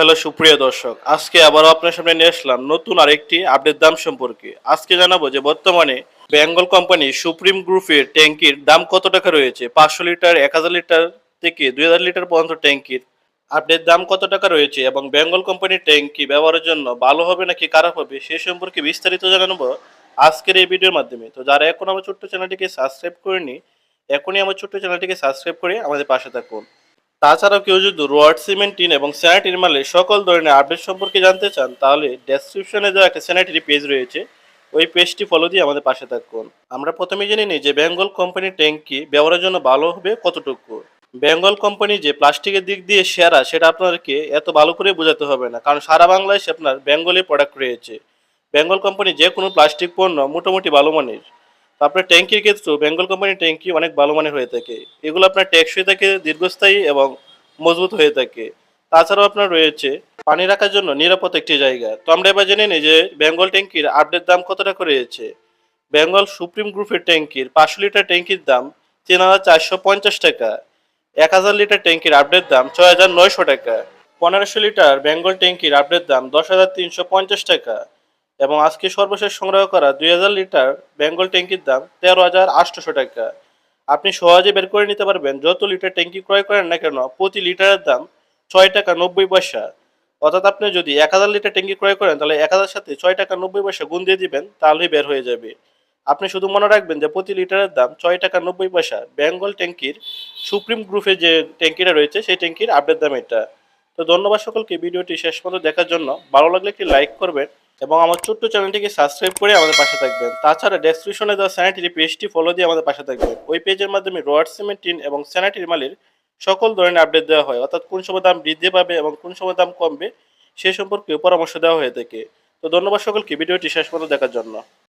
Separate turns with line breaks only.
Hello, সুপ্রিয় দর্শক, আজকে আবারও আপনার সামনে নিয়ে আসলাম নতুন আরেকটি আপডেট দাম সম্পর্কে। আজকে জানাব যে বর্তমানে বেঙ্গল কোম্পানি সুপ্রিম গ্রুপের ট্যাঙ্কির দাম কত টাকা রয়েছে? পাঁচশো লিটার, এক হাজার লিটার থেকে দুই হাজার লিটার পর্যন্ত ট্যাঙ্কির আপডেট দাম কত টাকা রয়েছে এবং বেঙ্গল কোম্পানির ট্যাঙ্কি ব্যবহারের জন্য ভালো হবে নাকি খারাপ হবে সে সম্পর্কে বিস্তারিত জানাব আজকের এই ভিডিওর মাধ্যমে। তো যারা এখন আমার ছোট্ট চ্যানেলটিকে সাবস্ক্রাইব করেনি এখনই আমার ছোট্ট চ্যানেলটিকে সাবস্ক্রাইব করে আমাদের পাশে থাকুন। তাছাড়াও কেউ যদি রোয়ার্ড সিমেন্ট, টিন এবং স্যানিটারি মালের সকল ধরনের আপডেট সম্পর্কে জানতে চান, তাহলে ডেসক্রিপশনে দেওয়া একটা স্যানিটারি পেজ রয়েছে। ওই পেজটি ফলো দিয়ে আমাদের পাশে থাকুন। আমরা প্রথমে জেনে নিই যে বেঙ্গল কোম্পানির ট্যাঙ্কি ব্যবহারের জন্য ভালো হবে কতটুকু? বেঙ্গল কোম্পানি যে প্লাস্টিকের দিক দিয়ে সেরা, সেটা আপনাদেরকে এত ভালো করে বোঝাতে হবে না। কারণ সারা বাংলাদেশে আপনার বেঙ্গলি প্রোডাক্ট রয়েছে। বেঙ্গল কোম্পানি যে কোনো প্লাস্টিক পণ্য মোটামুটি ভালো মানের। আপনার ট্যাঙ্কির ক্ষেত্রেও বেঙ্গল কোম্পানির ট্যাঙ্কি অনেক ভালো মানের হয়ে থাকে। এগুলো আপনার টেকসই থাকে দীর্ঘস্থায়ী এবং মজবুত হয়ে থাকে। তাছাড়াও আপনার রয়েছে পানি রাখার জন্য নিরাপদ একটি জায়গা। তো আমরা এবার জেনে নিই যে বেঙ্গল ট্যাঙ্কির আপডেট দাম কত টাকা রয়েছে। বেঙ্গল সুপ্রিম গ্রুপের ট্যাঙ্কির পাঁচশো লিটার ট্যাঙ্কির দাম তিন হাজার চারশো পঞ্চাশ টাকা। এক হাজার লিটার ট্যাঙ্কির আপডেট দাম ছয় হাজার নয়শো টাকা। পনেরোশো লিটার বেঙ্গল ট্যাঙ্কির আপডেট দাম দশ হাজার তিনশো পঞ্চাশ টাকা। এবং আজকে সর্বশেষ সংগ্রহ করা দুই হাজার লিটার বেঙ্গল ট্যাঙ্কির দাম তেরো হাজার আটশোশো টাকা। আপনি সহজে বের করে নিতে পারবেন যত লিটার ট্যাঙ্কি ক্রয় করেন না কেন, প্রতি লিটারের দাম ছয় টাকা নব্বই পয়সা। অর্থাৎ আপনি যদি এক হাজার লিটার ট্যাঙ্কি ক্রয় করেন, তাহলে এক হাজার সাথে ছয় টাকা নব্বই পয়সা গুণ দিয়ে দিবেন, তাহলেই বের হয়ে যাবে। আপনি শুধু মনে রাখবেন যে প্রতি লিটারের দাম ছয় টাকা নব্বই পয়সা। বেঙ্গল ট্যাঙ্কির সুপ্রিম গ্রুপে যে ট্যাঙ্কিটা রয়েছে, সেই ট্যাঙ্কির আপডেট দাম এটা। তো ধন্যবাদ সকলকে ভিডিওটি শেষ পর্যন্ত দেখার জন্য। ভালো লাগলে একটি লাইক করবেন এবং আমার ছোট্ট চ্যানেলটিকে সাবস্ক্রাইব করে আমাদের পাশে থাকবেন। তাছাড়া ডেসক্রিপশনে দেওয়া স্যানিটারি পেজটি ফলো দিয়ে আমাদের পাশে থাকবেন। ওই পেজের মাধ্যমে রোয়ার্ড সিমেন্ট টিন এবং স্যানিটারি মালের সকল ধরনের আপডেট দেওয়া হয়, অর্থাৎ কোন সময় দাম বৃদ্ধি পাবে এবং কোন সময় দাম কমবে সে সম্পর্কে পরামর্শ দেওয়া হয়ে থাকে। তো ধন্যবাদ সকলকে, ভিডিওটি শেষ পর্যন্ত দেখার জন্য।